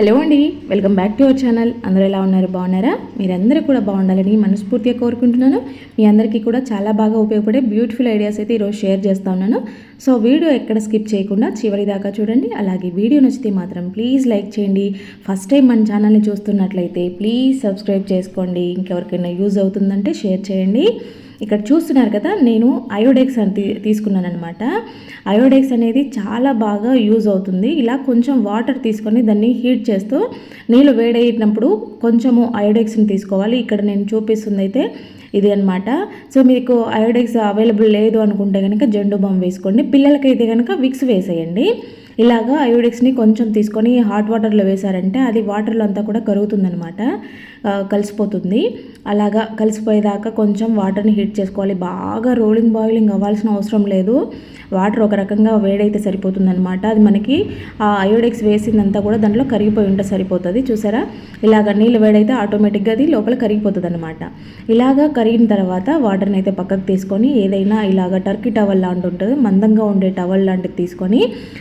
Hello అండి. Welcome back to our channel అందరూ ఎలా ఉన్నారు? బాగున్నారా? మీరందరూ కూడా బాగుండాలని మనస్ఫూర్తిగా కోరుకుంటున్నాను. మీ అందరికీ కూడా చాలా బాగా ఉపయోగపడే బ్యూటిఫుల్ ఐడియాస్ అయితే ఈరోజు షేర్ చేస్తా ఉన్నాను. సో వీడియో ఎక్కడ స్కిప్ చేయకుండా చివరి దాకా చూడండి. అలాగే వీడియో నచ్చితే మాత్రం ప్లీజ్ లైక్ చేయండి. ఫస్ట్ టైం మన ఛానల్ని చూస్తున్నట్లయితే ప్లీజ్ సబ్స్క్రైబ్ చేసుకోండి. ఇంకెవరికైనా యూజ్ అవుతుందంటే షేర్ చేయండి. ఇక్కడ చూస్తున్నారు కదా నేను అయోడెక్స్ అని తీ తీసుకున్నాను అనమాట అయోడెక్స్ అనేది చాలా బాగా యూజ్ అవుతుంది. ఇలా కొంచెం వాటర్ తీసుకొని దాన్ని హీట్ చేస్తూ నీళ్ళు వేడైనప్పుడు కొంచెము అయోడెక్స్ని తీసుకోవాలి. ఇక్కడ నేను చూపిస్తుంది అయితే ఇది అనమాట సో మీకు అయోడెక్స్ అవైలబుల్ లేదు అనుకుంటే కనుక జెండు బామ్ వేసుకోండి. పిల్లలకైతే కనుక విక్స్ వేసేయండి. ఇలాగా అయోడెక్స్ని కొంచెం తీసుకొని హాట్ వాటర్లో వేశారంటే అది వాటర్లో అంతా కూడా కరుగుతుందనమాట కలిసిపోతుంది. అలాగా కలిసిపోయేదాకా కొంచెం వాటర్ని హీట్ చేసుకోవాలి. బాగా రోలింగ్ బాయిలింగ్ అవ్వాల్సిన అవసరం లేదు. వాటర్ ఒక రకంగా వేడైతే సరిపోతుందనమాట అది మనకి ఆ అయోడెక్స్ వేసిందంతా కూడా దాంట్లో కరిగిపోయి ఉంటే సరిపోతుంది. చూసారా? ఇలాగ నీళ్ళు వేడైతే ఆటోమేటిక్గా అది లోపల కరిగిపోతుంది అనమాట ఇలాగా కరిగిన తర్వాత వాటర్ని అయితే పక్కకు తీసుకొని ఏదైనా ఇలాగ టర్కీ టవల్ లాంటి ఉంటుంది. మందంగా ఉండే టవల్ లాంటిది తీసుకొని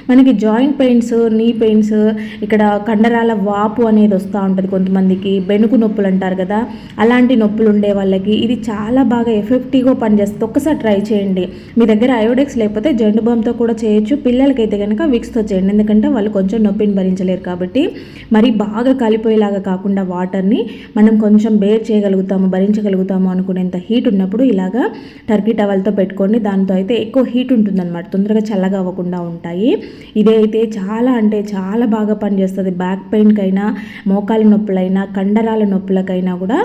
మనకి జాయింట్ పెయిన్స్ నీ పెయిన్స్ ఇక్కడ కండరాల వాపు అనేది వస్తూ ఉంటుంది కొంతమందికి. బెనుకు నొప్పులు అంటారు కదా. అలాంటి నొప్పులు ఉండే వాళ్ళకి ఇది చాలా బాగా ఎఫెక్టివ్గా పనిచేస్తుంది. ఒక్కసారి ట్రై చేయండి. మీ దగ్గర అయోడెక్స్ లేకపోతే జండు బామ్తో కూడా చేయొచ్చు. పిల్లలకైతే కనుక విక్స్తో చేయండి. ఎందుకంటే వాళ్ళు కొంచెం నొప్పిని భరించలేరు కాబట్టి. మరి బాగా కలిపోయేలాగా కాకుండా వాటర్ని మనం కొంచెం బేర్ చేయగలుగుతాము భరించగలుగుతాము అనుకునేంత హీట్ ఉన్నప్పుడు ఇలాగా టర్కీ టవల్తో పెట్టుకోండి. దాంతో అయితే ఎక్కువ హీట్ ఉంటుందన్నమాట. తొందరగా చల్లగా అవ్వకుండా ఉంటాయి. ఇదే అయితే చాలా అంటే చాలా బాగా పనిచేస్తుంది. బ్యాక్ పెయిన్కైనా మోకాల నొప్పులైనా కండరాల నొప్పులకైనా కూడా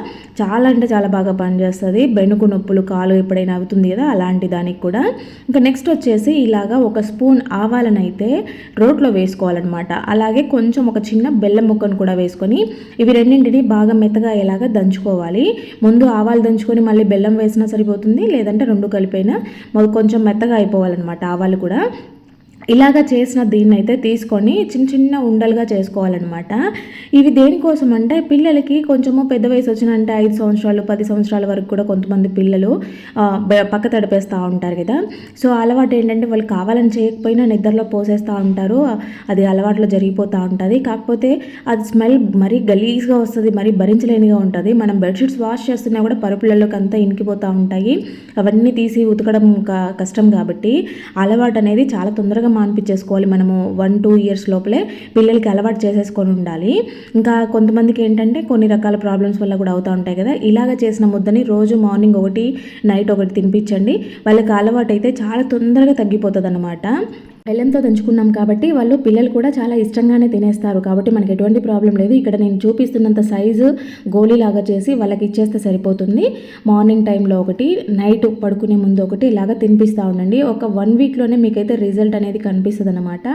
చాలా అంటే చాలా బాగా పనిచేస్తుంది. బెనుకు నొప్పులు కాలు ఎప్పుడైనా అవుతుంది కదా అలాంటి దానికి కూడా. ఇంకా నెక్స్ట్ వచ్చేసి ఇలాగా ఒక స్పూన్ ఆవాలను అయితే రోట్లో వేసుకోవాలన్నమాట. అలాగే కొంచెం ఒక చిన్న బెల్లం ముక్కను కూడా వేసుకొని ఇవి రెండింటిని బాగా మెత్తగా అయ్యేలాగా దంచుకోవాలి. ముందు ఆవాలు దంచుకొని మళ్ళీ బెల్లం వేసినా సరిపోతుంది లేదంటే రెండు కలిపైనా కొంచెం మెత్తగా అయిపోవాలన్నమాట ఆవాలు కూడా. ఇలాగ చేసిన దీన్ని అయితే తీసుకొని చిన్న చిన్న ఉండలుగా చేసుకోవాలన్నమాట. ఇవి దేనికోసం అంటే పిల్లలకి కొంచెము పెద్ద వయసు వచ్చినంటే ఐదు సంవత్సరాలు పది సంవత్సరాల వరకు కూడా కొంతమంది పిల్లలు పక్క తడిపేస్తూ ఉంటారు కదా. సో అలవాటు ఏంటంటే వాళ్ళు కావాలని చేయకపోయినా నిద్రలో పోసేస్తూ ఉంటారు. అది అలవాట్లో జరిగిపోతూ ఉంటుంది. కాకపోతే అది స్మెల్ మరీ గలీజ్గా వస్తుంది మరీ భరించలేనిగా ఉంటుంది. మనం బెడ్షీట్స్ వాష్ చేస్తున్నా కూడా పరుపులలోకి అంతా ఇనికిపోతూ ఉంటాయి. అవన్నీ తీసి ఉతకడం కష్టం కాబట్టి అలవాటు అనేది చాలా తొందరగా మాన్పించేసుకోవాలి. మనము వన్ టూ ఇయర్స్ లోపలే పిల్లలకి అలవాటు చేసేసుకొని ఉండాలి. ఇంకా కొంతమందికి ఏంటంటే కొన్ని రకాల ప్రాబ్లమ్స్ వల్ల కూడా అవుతూ ఉంటాయి కదా. ఇలాగ చేసిన ముద్దని రోజు మార్నింగ్ ఒకటి నైట్ ఒకటి తినిపించండి. వాళ్ళకి అలవాటు అయితే చాలా తొందరగా తగ్గిపోతుంది అనమాట బెల్లంతో దంచుకున్నాం కాబట్టి వాళ్ళు పిల్లలు కూడా చాలా ఇష్టంగానే తినేస్తారు కాబట్టి మనకి ఎటువంటి ప్రాబ్లం లేదు. ఇక్కడ నేను చూపిస్తున్నంత సైజు గోళీలాగా చేసి వాళ్ళకి ఇచ్చేస్తే సరిపోతుంది. మార్నింగ్ టైంలో ఒకటి నైట్ పడుకునే ముందు ఒకటి ఇలాగా తినిపిస్తూ ఉండండి. ఒక వన్ వీక్లోనే మీకైతే రిజల్ట్ అనేది కనిపిస్తుంది అనమాట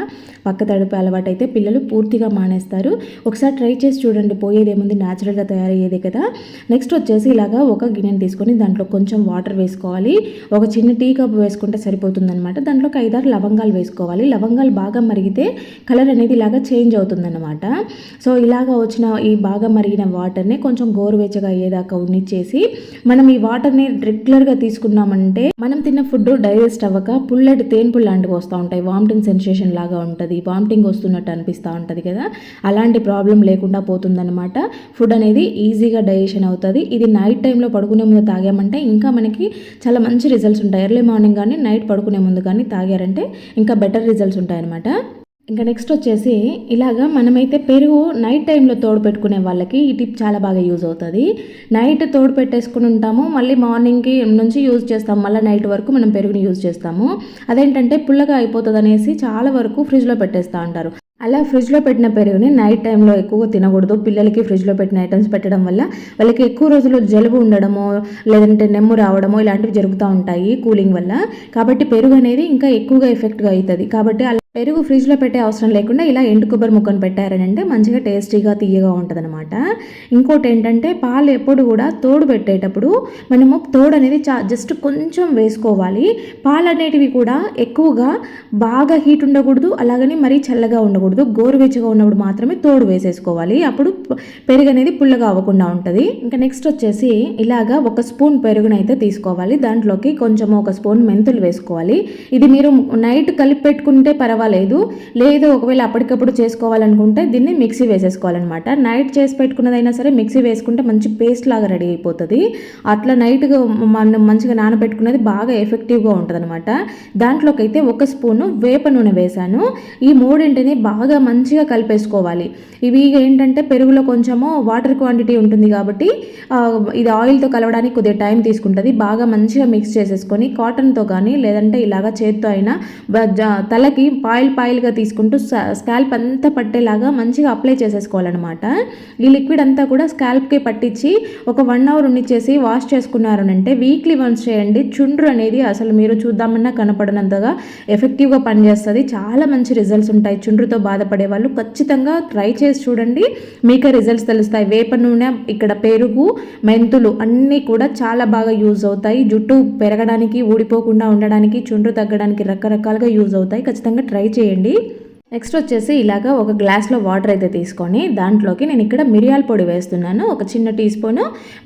పక్క తడుపు అలవాటు అయితే పిల్లలు పూర్తిగా మానేస్తారు. ఒకసారి ట్రై చేసి చూడండి పోయేది ఏముంది? న్యాచురల్గా తయారయ్యేది కదా. నెక్స్ట్ వచ్చేసి ఇలాగా ఒక గిన్నెని తీసుకొని దాంట్లో కొంచెం వాటర్ వేసుకోవాలి. ఒక చిన్న టీ కప్ వేసుకుంటే సరిపోతుంది అనమాట దాంట్లో ఐదారు లవంగాలు వేసుకోవాలి. చేసుకోవాలి లవంగాలు బాగా మరిగితే కలర్ అనేది ఇలాగా చేంజ్ అవుతుందన్నమాట. సో ఇలాగా వచ్చిన ఈ బాగా మరిగిన వాటర్ని కొంచెం గోరువెచ్చగా అయ్యేదాకా ఉన్నిచ్చేసి మనం ఈ వాటర్ని రెగ్యులర్గా తీసుకున్నామంటే మనం తిన్న ఫుడ్ డైజెస్ట్ అవ్వక పుల్లటి తేన్పుల్ లాంటివి వస్తూ ఉంటాయి. వామిటింగ్ సెన్సేషన్ లాగా ఉంటుంది వామిటింగ్ వస్తున్నట్టు అనిపిస్తూ ఉంటుంది కదా. అలాంటి ప్రాబ్లం లేకుండా పోతుందన్నమాట. ఫుడ్ అనేది ఈజీగా డైజెషన్ అవుతుంది. ఇది నైట్ టైంలో పడుకునే ముందు తాగామంటే ఇంకా మనకి చాలా మంచి రిజల్ట్స్ ఉంటాయి. ఎర్లీ మార్నింగ్ కానీ నైట్ పడుకునే ముందు కానీ తాగారంటే ఇంకా బెటర్ బెటర్ రిజల్ట్స్ ఉంటాయన్నమాట. ఇంకా నెక్స్ట్ వచ్చేసి ఇలాగా మనమైతే పెరుగు నైట్ టైంలో తోడు పెట్టుకునే వాళ్ళకి ఈ టిప్ చాలా బాగా యూజ్ అవుతుంది. నైట్ తోడు పెట్టేసుకుని ఉంటాము మళ్ళీ మార్నింగ్కి నుంచి యూజ్ చేస్తాము మళ్ళీ నైట్ వరకు మనం పెరుగుని యూజ్ చేస్తాము. అదేంటంటే పుల్లగా అయిపోతుంది అనేసి చాలా వరకు ఫ్రిడ్జ్లో పెట్టేస్తూ ఉంటారు అలా ఫ్రిడ్జ్లో పెట్టిన పెరుగుని నైట్ టైంలో ఎక్కువ తినకూడదు. పిల్లలకి ఫ్రిడ్జ్లో పెట్టిన ఐటమ్స్ పెట్టడం వల్ల వాళ్ళకి ఎక్కువ రోజులు జలుబు ఉండడమో లేదంటే నెమ్ము రావడమో ఇలాంటివి జరుగుతూ ఉంటాయి కూలింగ్ వల్ల. కాబట్టి పెరుగు అనేది ఇంకా ఎక్కువగా ఎఫెక్ట్గా అవుతుంది. కాబట్టి అలా పెరుగు ఫ్రిడ్జ్లో పెట్టే అవసరం లేకుండా ఇలా ఎండు కొబ్బరి ముక్కను పెట్టారనంటే మంచిగా టేస్టీగా తీయగా ఉంటుంది అనమాట ఇంకోటి ఏంటంటే పాలు ఎప్పుడు కూడా తోడు పెట్టేటప్పుడు మనము తోడు అనేది చా జస్ట్ కొంచెం వేసుకోవాలి. పాలు అనేటివి కూడా ఎక్కువగా బాగా హీట్ ఉండకూడదు అలాగని మరీ చల్లగా ఉండకూడదు. వేసుకోకూడదు గోరువెచ్చగా ఉన్నప్పుడు మాత్రమే తోడు వేసేసుకోవాలి. అప్పుడు పెరుగు అనేది పుల్లగా అవ్వకుండా ఉంటుంది. ఇంకా నెక్స్ట్ వచ్చేసి ఇలాగా ఒక స్పూన్ పెరుగునైతే తీసుకోవాలి. దాంట్లోకి కొంచెం ఒక స్పూన్ మెంతులు వేసుకోవాలి. ఇది మీరు నైట్ కలిపి పెట్టుకుంటే పర్వాలేదు. లేదు ఒకవేళ అప్పటికప్పుడు చేసుకోవాలనుకుంటే దీన్ని మిక్సీ వేసేసుకోవాలన్నమాట. నైట్ చేసి పెట్టుకున్నదైనా సరే మిక్సీ వేసుకుంటే మంచి పేస్ట్ లాగా రెడీ అయిపోతుంది. అట్లా నైట్గా మనం మంచిగా నానబెట్టుకున్నది బాగా ఎఫెక్టివ్గా ఉంటుంది అనమాట దాంట్లోకి అయితే ఒక స్పూను వేప నూనె వేశాను. ఈ మూడింటిని బాగా బాగా మంచిగా కలిపేసుకోవాలి. ఇవి ఏంటంటే పెరుగులో కొంచెము వాటర్ క్వాంటిటీ ఉంటుంది కాబట్టి ఇది ఆయిల్తో కలవడానికి కొద్దిగా టైం తీసుకుంటుంది. బాగా మంచిగా మిక్స్ చేసేసుకొని కాటన్తో కానీ లేదంటే ఇలాగా చేత్తో అయినా తలకి పాయిల్ పాయిల్గా తీసుకుంటూ స్కాల్ప్ అంతా పట్టేలాగా మంచిగా అప్లై చేసేసుకోవాలన్నమాట. ఈ లిక్విడ్ అంతా కూడా స్కాల్ప్కి పట్టించి ఒక వన్ అవర్ ఉండిచ్చేసి వాష్ చేసుకున్నారు అంటే వీక్లీ వన్స్ చేయండి. చుండ్రు అనేది అసలు మీరు చూద్దామన్నా కనపడనంతగా ఎఫెక్టివ్గా పనిచేస్తుంది. చాలా మంచి రిజల్ట్స్ ఉంటాయి చుండ్రుతో బాధపడే వాళ్ళు ఖచ్చితంగా ట్రై చేసి చూడండి. మీకే రిజల్ట్స్ తెలుస్తాయి. వేప నూనె ఇక్కడ పెరుగు మెంతులు అన్నీ కూడా చాలా బాగా యూజ్ అవుతాయి. జుట్టు పెరగడానికి ఊడిపోకుండా ఉండడానికి చుండ్రు తగ్గడానికి రకరకాలుగా యూజ్ అవుతాయి. ఖచ్చితంగా ట్రై చేయండి. నెక్స్ట్ వచ్చేసి ఇలాగ ఒక గ్లాస్లో వాటర్ అయితే తీసుకొని దాంట్లోకి నేను ఇక్కడ మిరియాల పొడి వేస్తున్నాను. ఒక చిన్న టీ స్పూన్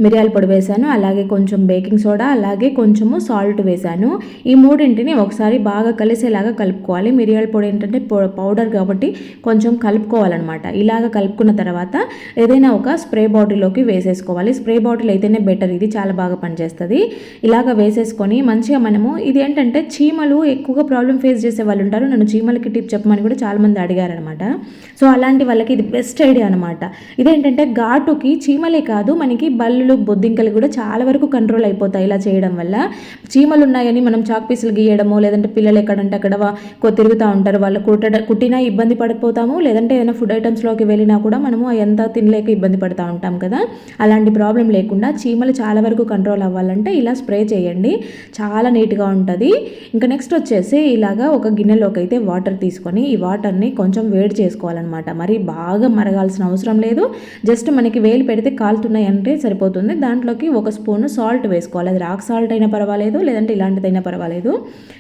మిరియాల పొడి వేశాను. అలాగే కొంచెం బేకింగ్ సోడా అలాగే కొంచెము సాల్ట్ వేశాను. ఈ మూడింటిని ఒకసారి బాగా కలిసేలాగా కలుపుకోవాలి. మిరియాల పొడి ఏంటంటే పౌ- పౌడర్ కాబట్టి కొంచెం కలుపుకోవాలన్నమాట. ఇలాగ కలుపుకున్న తర్వాత ఏదైనా ఒక స్ప్రే బాటిల్లోకి వేసేసుకోవాలి. స్ప్రే బాటిల్ అయితేనే బెటర్ ఇది చాలా బాగా పనిచేస్తుంది. ఇలాగ వేసేసుకొని మంచిగా మనము ఇది ఏంటంటే చీమలు ఎక్కువగా ప్రాబ్లం ఫేస్ చేసే వాళ్ళు ఉంటారు. నన్ను చీమలకి టిప్ చెప్పమని కూడా చాలా చాలామంది అడిగారనమాట. సో అలాంటి వాళ్ళకి ఇది బెస్ట్ ఐడియా అనమాట. ఇదేంటంటే ఘాటుకి చీమలే కాదు మనకి బల్లులు బొద్దింకలు కూడా చాలా వరకు కంట్రోల్ అయిపోతాయి ఇలా చేయడం వల్ల. చీమలు ఉన్నాయని మనం చాక్ పీసులు గీయడము లేదంటే పిల్లలు ఎక్కడంటే అక్కడ వా- తిరుగుతూ ఉంటారు. వాళ్ళు కుట్టడ కుట్టినా ఇబ్బంది పడిపోతాము లేదంటే ఏదైనా ఫుడ్ ఐటమ్స్లోకి వెళ్ళినా కూడా మనము ఎంత తినలేక ఇబ్బంది పడుతూ ఉంటాం కదా. అలాంటి ప్రాబ్లం లేకుండా చీమలు చాలా వరకు కంట్రోల్ అవ్వాలంటే ఇలా స్ప్రే చేయండి. చాలా నీట్గా ఉంటుంది. ఇంకా నెక్స్ట్ వచ్చేసి ఇలాగా ఒక గిన్నెలోకి అయితే వాటర్ తీసుకొని ఈ వాటర్ని కొంచెం వేడి చేసుకోవాలన్నమాట. మరి బాగా మరగాల్సిన అవసరం లేదు. జస్ట్ మనకి వేలు పెడితే కాలుతున్నాయి అంటే సరిపోతుంది. దాంట్లోకి ఒక స్పూన్ సాల్ట్ వేసుకోవాలి. అది రాక్ సాల్ట్ అయినా పర్వాలేదు లేదంటే ఇలాంటిదైనా పర్వాలేదు.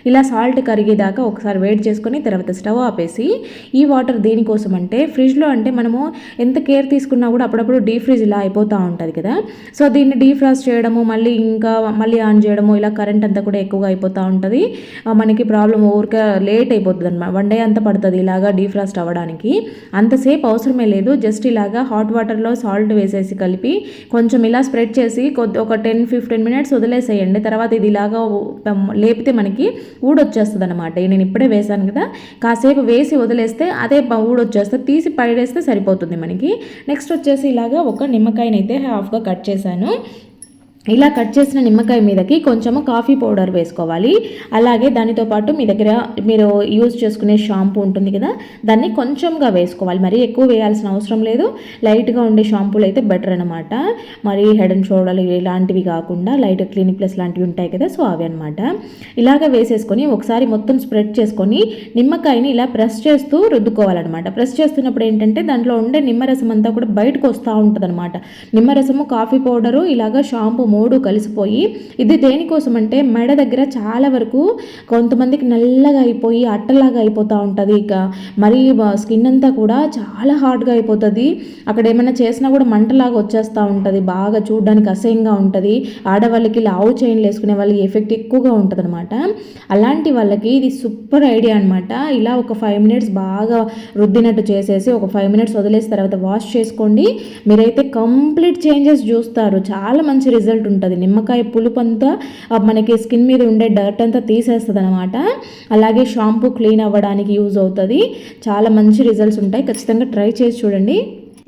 ఇలా సాల్ట్ కరిగేదాకా ఒకసారి వేడి చేసుకొని తర్వాత స్టవ్ ఆపేసి ఈ వాటర్ దేనికోసం అంటే ఫ్రిడ్జ్లో అంటే మనము ఎంత కేర్ తీసుకున్నా కూడా అప్పుడప్పుడు డీ ఫ్రిడ్జ్ ఇలా అయిపోతూ ఉంటుంది కదా. సో దీన్ని డీఫ్రాస్ట్ చేయడము మళ్ళీ ఇంకా మళ్ళీ ఆన్ చేయడము ఇలా కరెంట్ అంతా కూడా ఎక్కువగా అయిపోతూ ఉంటుంది. మనకి ప్రాబ్లం ఊరికే లేట్ అయిపోతుంది అనమాట వన్ డే అంతా పడుతుంది ఇలా ఇలాగా డీఫ్రాస్ట్ అవ్వడానికి. అంతసేపు అవసరమే లేదు. జస్ట్ ఇలాగా హాట్ వాటర్లో సాల్ట్ వేసేసి కలిపి కొంచెం ఇలా స్ప్రెడ్ చేసి కొద్ది ఒక టెన్ ఫిఫ్టీన్ మినిట్స్ వదిలేసేయండి. తర్వాత ఇది ఇలాగా లేపితే మనకి ఊడొచ్చేస్తుంది అనమాట నేను ఇప్పుడే వేసాను కదా. కాసేపు వేసి వదిలేస్తే అదే ఊడొచ్చేస్తే తీసి పడేస్తే సరిపోతుంది మనకి. నెక్స్ట్ వచ్చేసి ఇలాగా ఒక నిమ్మకాయనైతే హాఫ్గా కట్ చేశాను. ఇలా కట్ చేసిన నిమ్మకాయ మీదకి కొంచెము కాఫీ పౌడర్ వేసుకోవాలి. అలాగే దానితో పాటు మీ దగ్గర మీరు యూజ్ చేసుకునే షాంపూ ఉంటుంది కదా దాన్ని కొంచెంగా వేసుకోవాలి. మరి ఎక్కువ వేయాల్సిన అవసరం లేదు. లైట్గా ఉండే షాంపూలు అయితే బెటర్ అనమాట మరి హెడ్ అండ్ షోల్డర్ ఇలాంటివి కాకుండా లైట్ క్లినిక్ ప్లస్ లాంటివి ఉంటాయి కదా సో అవి అనమాట ఇలాగ వేసేసుకొని ఒకసారి మొత్తం స్ప్రెడ్ చేసుకొని నిమ్మకాయని ఇలా ప్రెస్ చేస్తూ రుద్దుకోవాలన్నమాట. ప్రెస్ చేస్తున్నప్పుడు ఏంటంటే దాంట్లో ఉండే నిమ్మరసం అంతా కూడా బయటకు వస్తూ ఉంటుంది అనమాట నిమ్మరసము కాఫీ పౌడరు ఇలాగ షాంపూ మూడు కలిసిపోయి ఇది దేనికోసం అంటే మెడ దగ్గర చాలా వరకు కొంతమందికి నల్లగా అయిపోయి అట్టలాగా అయిపోతూ ఉంటుంది. ఇక మరి స్కిన్ అంతా కూడా చాలా హార్డ్గా అయిపోతుంది. అక్కడ ఏమైనా చేసినా కూడా మంటలాగా వచ్చేస్తూ ఉంటుంది. బాగా చూడడానికి అసహ్యంగా ఉంటుంది. ఆడవాళ్ళకి లావు చైన్లు వేసుకునే వాళ్ళకి ఎఫెక్ట్ ఎక్కువగా ఉంటుంది అనమాట అలాంటి వాళ్ళకి ఇది సూపర్ ఐడియా అనమాట ఇలా ఒక ఫైవ్ మినిట్స్ బాగా రుద్దినట్టు చేసేసి ఒక ఫైవ్ మినిట్స్ వదిలేసిన తర్వాత వాష్ చేసుకోండి. మీరైతే కంప్లీట్ చేంజెస్ చూస్తారు. చాలా మంచి రిజల్ట్ ఉంటుంది. నిమ్మకాయ పులుపు అంతా మనకి స్కిన్ మీద ఉండే డర్ట్ అంతా తీసేస్తుంది అనమాట అలాగే షాంపూ క్లీన్ అవ్వడానికి యూజ్ అవుతుంది. చాలా మంచి రిజల్ట్స్ ఉంటాయి. ఖచ్చితంగా ట్రై చేసి చూడండి.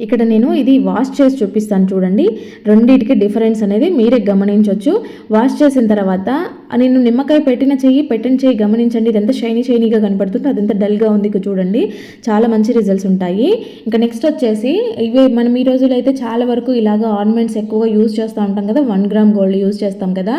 ఇక్కడ నేను ఇది వాష్ చేసి చూపిస్తాను చూడండి. రెండింటికి డిఫరెన్స్ అనేది మీరే గమనించవచ్చు వాష్ చేసిన తర్వాత నేను నిమ్మకాయ పెట్టిన చెయ్యి పెట్టిన చెయ్యి గమనించండి. ఇది ఎంత షైనీ షైనీగా కనపడుతుంది. అది ఎంత డల్గా ఉంది. ఇక చూడండి. చాలా మంచి రిజల్ట్స్ ఉంటాయి. ఇంకా నెక్స్ట్ వచ్చేసి ఇవి మనం ఈ రోజుల్లో అయితే చాలా వరకు ఇలాగ ఆర్నమెంట్స్ ఎక్కువగా యూజ్ చేస్తూ ఉంటాం కదా. వన్ గ్రామ్ గోల్డ్ యూజ్ చేస్తాం కదా.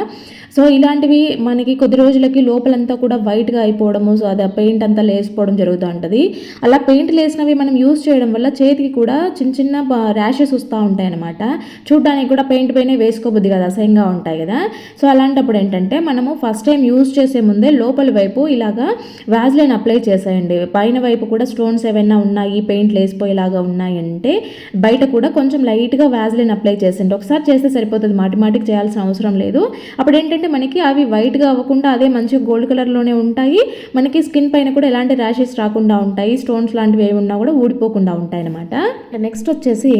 సో ఇలాంటివి మనకి కొద్ది రోజులకి లోపలంతా కూడా వైట్గా అయిపోవడము సో అది పెయింట్ అంతా లేసిపోవడం జరుగుతూ ఉంటుంది. అలా పెయింట్ లేసినవి మనం యూజ్ చేయడం వల్ల చేతికి కూడా చిన్న చిన్న ర్యాషెస్ వస్తూ ఉంటాయి అనమాట చూడడానికి కూడా పెయింట్ పైన వేసుకోబుద్ది కదా. అసహ్యంగా ఉంటాయి కదా. సో అలాంటప్పుడు ఏంటంటే మనం మనము ఫస్ట్ టైం యూజ్ చేసే ముందే లోపలి వైపు ఇలాగా వ్యాజ్లైన్ అప్లై చేసేయండి. పైన వైపు కూడా స్టోన్స్ ఏమైనా ఉన్నాయి పెయింట్ లేసిపోయేలాగా ఉన్నాయంటే బయట కూడా కొంచెం లైట్గా వ్యాజ్లైన్ అప్లై చేసేయండి. ఒకసారి చేస్తే సరిపోతుంది. మాటి మాటికి చేయాల్సిన అవసరం లేదు. అప్పుడు ఏంటంటే మనకి అవి వైట్గా అవ్వకుండా అదే మంచిగా గోల్డ్ కలర్లోనే ఉంటాయి. మనకి స్కిన్ పైన కూడా ఎలాంటి ర్యాషెస్ రాకుండా ఉంటాయి. స్టోన్స్ లాంటివి ఏమి ఉన్నా కూడా ఊడిపోకుండా ఉంటాయి అనమాట నెక్స్ట్ వచ్చేసి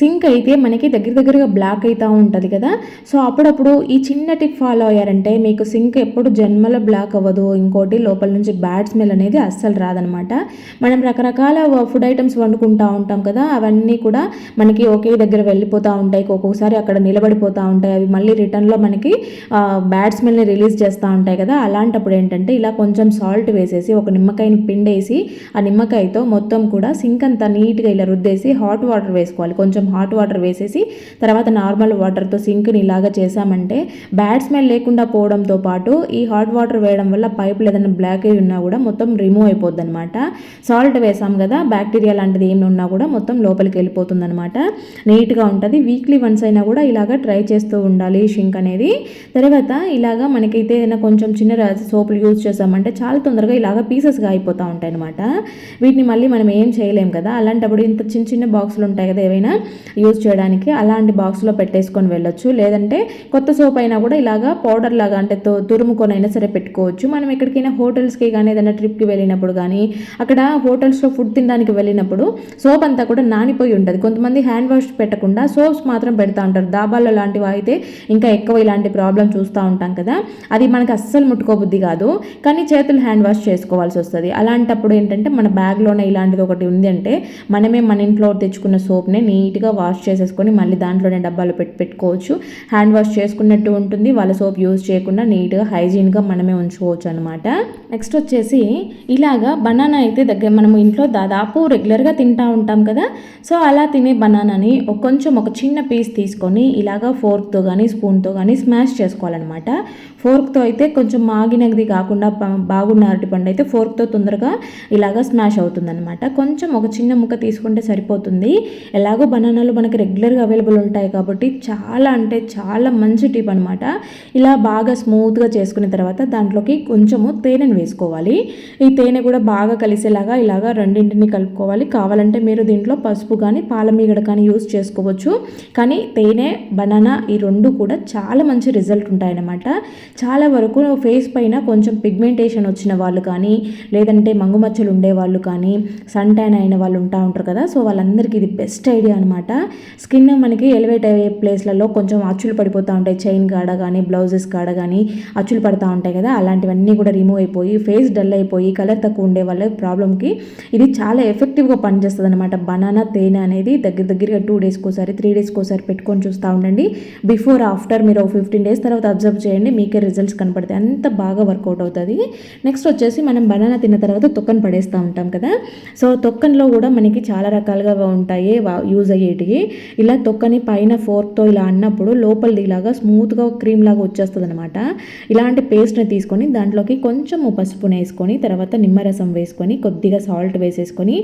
సింక్ అయితే మనకి దగ్గర దగ్గరగా బ్లాక్ అవుతూ ఉంటుంది కదా. సో అప్పుడప్పుడు ఈ చిన్న టిప్ ఫాలో అయ్యారంటే మీకు సింక్ ఎప్పుడు జన్మలో బ్లాక్ అవ్వదు. ఇంకోటి లోపల నుంచి బ్యాడ్ స్మెల్ అనేది అస్సలు రాదనమాట. మనం రకరకాల ఫుడ్ ఐటమ్స్ వండుకుంటూ ఉంటాం కదా అవన్నీ కూడా మనకి ఒకే దగ్గర వెళ్ళిపోతూ ఉంటాయి. ఒక్కొక్కసారి అక్కడ నిలబడిపోతూ ఉంటాయి. అవి మళ్ళీ రిటర్న్లో మనకి బ్యాడ్ స్మెల్ని రిలీజ్ చేస్తూ ఉంటాయి కదా. అలాంటప్పుడు ఏంటంటే ఇలా కొంచెం సాల్ట్ వేసేసి ఒక నిమ్మకాయని పిండేసి ఆ నిమ్మకాయతో మొత్తం కూడా సింక్ అంతా నీట్గా ఇలా రుద్దేసి హాట్ వాటర్ వేసుకోవాలి. కొంచెం హాట్ వాటర్ వేసేసి తర్వాత నార్మల్ వాటర్తో సింక్ని ఇలాగా చేసామంటే బ్యాడ్ స్మెల్ లేకుండా పోవడం పోవడంతో పాటు ఈ హాట్ వాటర్ వేయడం వల్ల పైపులు ఏదైనా బ్లాక్ అయి ఉన్నా కూడా మొత్తం రిమూవ్ అయిపోద్ది అనమాట సాల్ట్ వేసాం కదా బ్యాక్టీరియా లాంటిది ఏమి ఉన్నా కూడా మొత్తం లోపలికి వెళ్ళిపోతుంది అనమాట నీట్గా ఉంటుంది. వీక్లీ వన్స్ అయినా కూడా ఇలాగ ట్రై చేస్తూ ఉండాలి షింక్ అనేది. తర్వాత ఇలాగా మనకైతే ఏదైనా కొంచెం చిన్న సోపులు యూజ్ చేసామంటే చాలా తొందరగా ఇలాగ పీసెస్గా అయిపోతూ ఉంటాయి అనమాట వీటిని మళ్ళీ మనం ఏం చేయలేం కదా అలాంటప్పుడు ఇంత చిన్న చిన్న బాక్సులు ఉంటాయి కదా ఏవైనా యూజ్ చేయడానికి అలాంటి బాక్స్లో పెట్టేసుకొని వెళ్ళొచ్చు. లేదంటే కొత్త సోప్ అయినా కూడా ఇలాగా పౌడర్ లాగా అంటే తురుముకొనైనా సరే పెట్టుకోవచ్చు. మనం ఎక్కడికైనా హోటల్స్కి కానీ ఏదైనా ట్రిప్కి వెళ్ళినప్పుడు కానీ అక్కడ హోటల్స్లో ఫుడ్ తినడానికి వెళ్ళినప్పుడు సోప్ అంతా కూడా నానిపోయి ఉంటుంది. కొంతమంది హ్యాండ్ వాష్ పెట్టకుండా సోప్స్ మాత్రం పెడతా ఉంటారు. దాబాల్లో లాంటివి అయితే ఇంకా ఎక్కువ ఇలాంటి ప్రాబ్లం చూస్తూ ఉంటాం కదా. అది మనకి అస్సలు ముట్టుకోబుద్ధి కాదు. కానీ చేతులు హ్యాండ్ వాష్ చేసుకోవాల్సి వస్తుంది. అలాంటప్పుడు ఏంటంటే మన బ్యాగ్లోనే ఇలాంటిది ఒకటి ఉంది అంటే మనమే మన ఇంట్లో తెచ్చుకున్న సోప్ని నీట్గా వాష్ చేసేసుకొని మళ్ళీ దాంట్లోనే డబ్బాలో పెట్టి పెట్టుకోవచ్చు. హ్యాండ్ వాష్ చేసుకున్నట్టు ఉంటుంది. వాళ్ళ సోప్ యూజ్ చేయకుండా నీట్గా హైజీన్గా మనమే ఉంచుకోవచ్చు అనమాట నెక్స్ట్ వచ్చేసి ఇలాగా బనానా అయితే దగ్గర మనం ఇంట్లో దాదాపు రెగ్యులర్గా తింటూ ఉంటాం కదా. సో అలా తినే బనానాని ఒక కొంచెం ఒక చిన్న పీస్ తీసుకొని ఇలాగా ఫోర్క్తో కానీ స్పూన్తో కానీ స్మాష్ చేసుకోవాలన్నమాట. ఫోర్క్తో అయితే కొంచెం మాగినది కాకుండా ప- బాగున్న అరటిపండు అయితే ఫోర్క్తో తొందరగా ఇలాగా స్మాష్ అవుతుందన్నమాట. కొంచెం ఒక చిన్న ముక్క తీసుకుంటే సరిపోతుంది. ఎలాగో బనానాలు మనకి రెగ్యులర్గా అవైలబుల్ ఉంటాయి కాబట్టి చాలా అంటే చాలా మంచి టిప్ అనమాట ఇలా బాగా స్మూత్గా చేసుకున్న తర్వాత దాంట్లోకి కొంచెము తేనెను వేసుకోవాలి. ఈ తేనె కూడా బాగా కలిసేలాగా ఇలాగా రెండింటిని కలుపుకోవాలి. కావాలంటే మీరు దీంట్లో పసుపు కానీ పాలమీగడ కానీ యూస్ చేసుకోవచ్చు. కానీ తేనె బనానా ఈ రెండు కూడా చాలా మంచి రిజల్ట్ ఉంటాయన్నమాట. చాలా వరకు ఫేస్ పైన కొంచెం పిగ్మెంటేషన్ వచ్చిన వాళ్ళు కానీ లేదంటే మంగుమచ్చలు ఉండే వాళ్ళు కానీ సన్ ట్యాన్ అయిన వాళ్ళు ఉంటా ఉంటారు కదా. సో వాళ్ళందరికీ ఇది బెస్ట్ ఐడియా అనమాట స్కిన్ మనకి ఎలివేట్ అయ్యే ప్లేస్లలో కొంచెం అచ్చులు పడిపోతూ ఉంటాయి. చైన్ కాడ కానీ బ్లౌజెస్ కాడ కానీ. అచ్చులు పడతా ఉంటాయి కదా అలాంటివన్నీ కూడా రిమూవ్ అయిపోయి ఫేస్ డల్ అయిపోయి కలర్ తక్కువ ఉండే వాళ్ళ ప్రాబ్లమ్కి ఇది చాలా ఎఫెక్టివ్గా పనిచేస్తుంది అనమాట బనానా తేనె అనేది దగ్గర దగ్గరగా టూ డేస్కి ఒకసారి త్రీ డేస్కి ఒకసారి పెట్టుకొని చూస్తూ ఉండండి. బిఫోర్ ఆఫ్టర్ మీరు ఫిఫ్టీన్ డేస్ తర్వాత అబ్జర్వ్ చేయండి మీకే రిజల్ట్స్ కనపడతాయి. అంత బాగా వర్కౌట్ అవుతుంది. నెక్స్ట్ వచ్చేసి మనం బనానా తిన్న తర్వాత తొక్కను పడేస్తూ ఉంటాం కదా. సో తొక్కన్లో కూడా మనకి చాలా రకాలుగా ఉంటాయి యూజ్ అయ్యేటివి. ఇలా తొక్కని పైన ఫోర్క్తో ఇలా అన్నప్పుడు లోపలిది ఇలాగా స్మూత్గా క్రీమ్ లాగా వచ్చేస్తుంది అనమాట ఇలాంటి పేస్ట్ని తీసుకొని దాంట్లోకి కొంచెం పసుపుని వేసుకొని తర్వాత నిమ్మరసం వేసుకొని కొద్దిగా సాల్ట్ వేసేసుకొని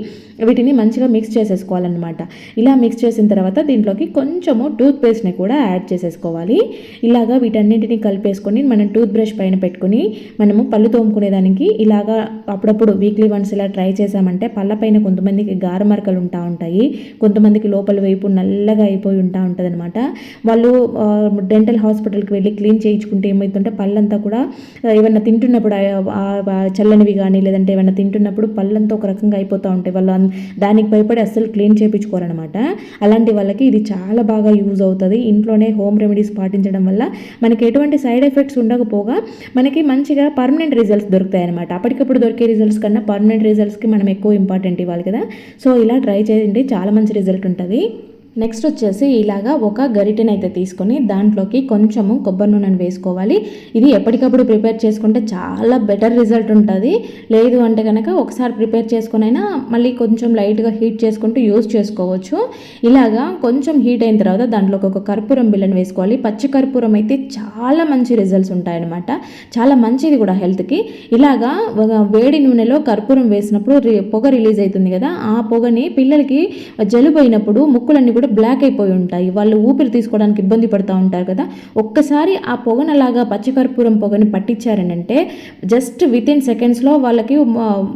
వీటిని మంచిగా మిక్స్ చేసేసుకోవాలన్నమాట. ఇలా మిక్స్ చేసిన తర్వాత దీంట్లోకి కొంచెము టూత్ పేస్ట్ని కూడా యాడ్ చేసేసుకోవాలి. ఇలాగా వీటన్నింటిని కలిపేసుకొని మనం టూత్ బ్రష్ పైన పెట్టుకొని మనము పళ్ళు తోముకునేదానికి ఇలాగా అప్పుడప్పుడు వీక్లీ వన్స్ ఇలా ట్రై చేసామంటే పళ్ళ పైన కొంతమందికి గార మరకలు ఉంటా ఉంటాయి. కొంతమందికి లోపల వైపు నల్లగా అయిపోయి ఉంటా ఉంటుంది అనమాట వాళ్ళు డెంటల్ హాస్పిటల్కి వెళ్ళి క్లీన్ చేయించుకుంటే ఏమైతే ఏమవుతుంటే పళ్ళంతా కూడా ఏమైనా ఏమన్నా తింటున్నప్పుడు చల్లనివి కానీ లేదంటే ఏమైనా తింటున్నప్పుడు పళ్ళంతా ఒక రకంగా అయిపోతూ ఉంటాయి. వాళ్ళు దానికి భయపడి అస్సలు క్లీన్ చేయించుకోరనమాట అలాంటి వాళ్ళకి ఇది చాలా బాగా యూజ్ అవుతుంది. ఇంట్లోనే హోమ్ రెమెడీస్ పాటించడం వల్ల మనకి ఎటువంటి సైడ్ ఎఫెక్ట్స్ ఉండకపోగా మనకి మంచిగా పర్మనెంట్ రిజల్ట్స్ దొరుకుతాయి అనమాట అప్పటికప్పుడు దొరికే రిజల్ట్స్ కన్నా పర్మనెంట్ రిజల్ట్స్కి మనం ఎక్కువ ఇంపార్టెంట్ ఇవ్వాలి కదా. సో ఇలా ట్రై చేయండి. చాలా మంచి రిజల్ట్ ఉంటుంది. నెక్స్ట్ వచ్చేసి ఇలాగా ఒక గరిటెని అయితే తీసుకొని దాంట్లోకి కొంచెము కొబ్బరి నూనెను వేసుకోవాలి. ఇది ఎప్పటికప్పుడు ప్రిపేర్ చేసుకుంటే చాలా బెటర్ రిజల్ట్ ఉంటుంది. లేదు అంటే కనుక ఒకసారి ప్రిపేర్ చేసుకునైనా మళ్ళీ కొంచెం లైట్గా హీట్ చేసుకుంటూ యూజ్ చేసుకోవచ్చు. ఇలాగా కొంచెం హీట్ అయిన తర్వాత దాంట్లోకి ఒక కర్పూరం బిళ్ళను వేసుకోవాలి. పచ్చి కర్పూరం అయితే చాలా మంచి రిజల్ట్స్ ఉంటాయన్నమాట. చాలా మంచిది కూడా హెల్త్కి. ఇలాగా ఒక వేడి నూనెలో కర్పూరం వేసినప్పుడు పొగ రిలీజ్ అవుతుంది కదా ఆ పొగని పిల్లలకి జలుబు అయినప్పుడు ముక్కులన్నీ కూడా బ్లాక్ అయిపోయి ఉంటాయి. వాళ్ళు ఊపిరి తీసుకోవడానికి ఇబ్బంది పడుతూ ఉంటారు కదా. ఒక్కసారి ఆ పొగను అలాగా పచ్చికర్పూరం పొగని పట్టించారనంటే జస్ట్ విత్ ఇన్ సెకండ్స్లో వాళ్ళకి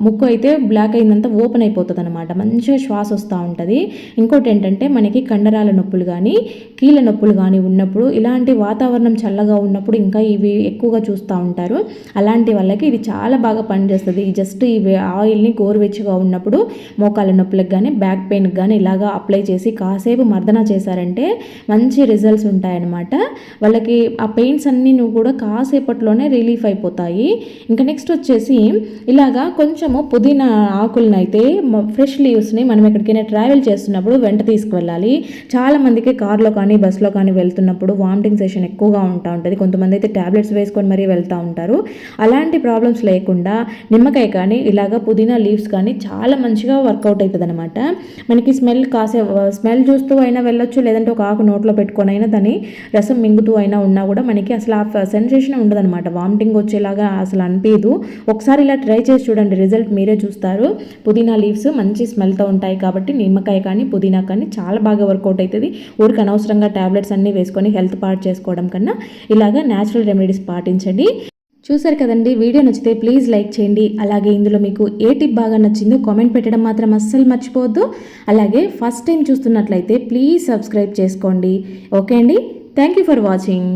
ముక్కు అయితే బ్లాక్ అయిందంతా ఓపెన్ అయిపోతుంది అనమాట మంచిగా శ్వాస వస్తూ ఉంటుంది. ఇంకోటి ఏంటంటే మనకి కండరాల నొప్పులు కానీ కీళ్ళ నొప్పులు కానీ ఉన్నప్పుడు ఇలాంటి వాతావరణం చల్లగా ఉన్నప్పుడు ఇంకా ఇవి ఎక్కువగా చూస్తూ ఉంటారు. అలాంటి వాళ్ళకి ఇది చాలా బాగా పనిచేస్తుంది. ఈ జస్ట్ ఇవి ఆయిల్ని గోరువెచ్చగా ఉన్నప్పుడు మోకాళ్ళ నొప్పులకు కానీ బ్యాక్ పెయిన్కి కానీ ఇలాగా అప్లై చేసి కాసేపు మర్దన చేశారంటే మంచి రిజల్ట్స్ ఉంటాయన్నమాట. వాళ్ళకి ఆ పెయిన్స్ అన్నీ నువ్వు కూడా కాసేపట్లోనే రిలీఫ్ అయిపోతాయి. ఇంకా నెక్స్ట్ వచ్చేసి ఇలాగా కొంచెము పుదీనా ఆకులను అయితే ఫ్రెష్ లీవ్స్ని మనం ఎక్కడికైనా ట్రావెల్ చేస్తున్నప్పుడు వెంట తీసుకువెళ్ళాలి. చాలామందికి కార్లో కానీ బస్సులో కానీ వెళ్తున్నప్పుడు వామిటింగ్ సెషన్ ఎక్కువగా ఉంటా ఉంటుంది. కొంతమంది అయితే ట్యాబ్లెట్స్ వేసుకొని మరీ వెళ్తూ ఉంటారు. అలాంటి ప్రాబ్లమ్స్ లేకుండా నిమ్మకాయ కానీ ఇలాగ పుదీనా లీవ్స్ కానీ చాలా మంచిగా వర్కౌట్ అవుతుంది అనమాట మనకి స్మెల్ కాసే స్మెల్ చూస్తే అయినా వెళ్ళొచ్చు లేదంటే ఒక ఆకు నోట్లో పెట్టుకొని అయినా దాన్ని రసం మింగుతూ అయినా ఉన్నా కూడా మనకి అసలు ఆ సెన్సేషన్ ఉండదన్నమాట. వామిటింగ్ వచ్చేలాగా అసలు అనిపించదు ఒకసారి ఇలా ట్రై చేసి చూడండి రిజల్ట్ మీరే చూస్తారు. పుదీనా లీవ్స్ మంచి స్మెల్తో ఉంటాయి కాబట్టి నిమ్మకాయ కానీ పుదీనా కానీ చాలా బాగా వర్కౌట్ అవుతుంది ఊరికి అనవసరంగా టాబ్లెట్స్ అన్నీ వేసుకొని హెల్త్ పాటు చేసుకోవడం కన్నా ఇలాగా న్యాచురల్ రెమెడీస్ పాటించండి. చూసారు కదండి వీడియో నచ్చితే ప్లీజ్ లైక్ చేయండి. అలాగే ఇందులో మీకు ఏ టిప్ బాగా నచ్చిందో కామెంట్ పెట్టడం మాత్రం అస్సలు మర్చిపోవద్దు. అలాగే ఫస్ట్ టైం చూస్తున్నట్లయితే ప్లీజ్ సబ్స్క్రైబ్ చేసుకోండి. ఓకే అండి థ్యాంక్ యూ ఫర్ వాచింగ్.